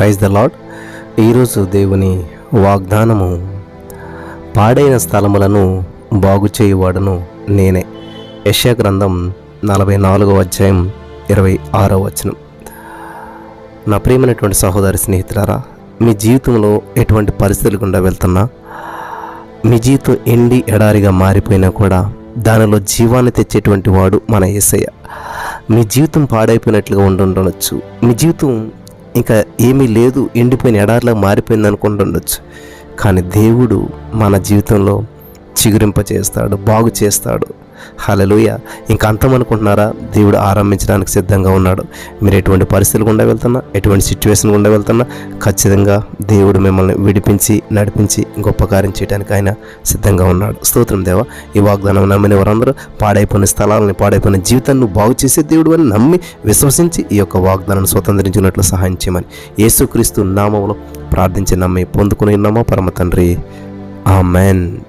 Praise the lord ఈరోజు దేవుని వాగ్దానము పాడైన స్థలములను బాగు చేయువాడను నేనే. యశా గ్రంథం నలభై నాలుగవ అధ్యాయం ఇరవై ఆరో వచనం. నా ప్రియమైనటువంటి సహోదరి స్నేహితులారా మీ జీవితంలో ఎటువంటి పరిస్థితులు గుండా వెళ్తున్నా మీ జీవితం ఎండి ఎడారిగా మారిపోయినా కూడా దానిలో జీవాన్ని తెచ్చేటువంటి వాడు మన ఏసయ్య మీ జీవితం పాడైపోయినట్లుగా ఉండుండొచ్చు. మీ జీవితం ఇంకా ఏమీ లేదు ఎండిపోయిన ఎడారిలా మారిపోయింది అనుకుంటుండొచ్చు. కానీ దేవుడు మన జీవితంలో చిగురింప చేస్తాడు బాగు చేస్తాడు హలలుయ ఇంకా అంతం అనుకుంటున్నారా? దేవుడు ఆరంభించడానికి సిద్ధంగా ఉన్నాడు. మీరు ఎటువంటి పరిస్థితులు గుండా వెళ్తున్నా ఎటువంటి సిచ్యువేషన్ గుండా వెళ్తున్నా ఖచ్చితంగా దేవుడు మిమ్మల్ని విడిపించి నడిపించి గొప్ప కార్యం చేయడానికి ఆయన సిద్ధంగా ఉన్నాడు. స్తోత్రం దేవ. ఈ వాగ్దానం నమ్మిన వారందరూ పాడైపోయిన స్థలాలని పాడైపోయిన జీవితాన్ని బాగు చేసే దేవుడు అని నమ్మి విశ్వసించి ఈ యొక్క వాగ్దానాన్ని స్వతంత్రించినట్లు సహాయం చేయమని యేసుక్రీస్తు నామంలో ప్రార్థించి నమ్మి పొందుకుని ఉన్నామా? పరమ తండ్రి. ఆమెన్.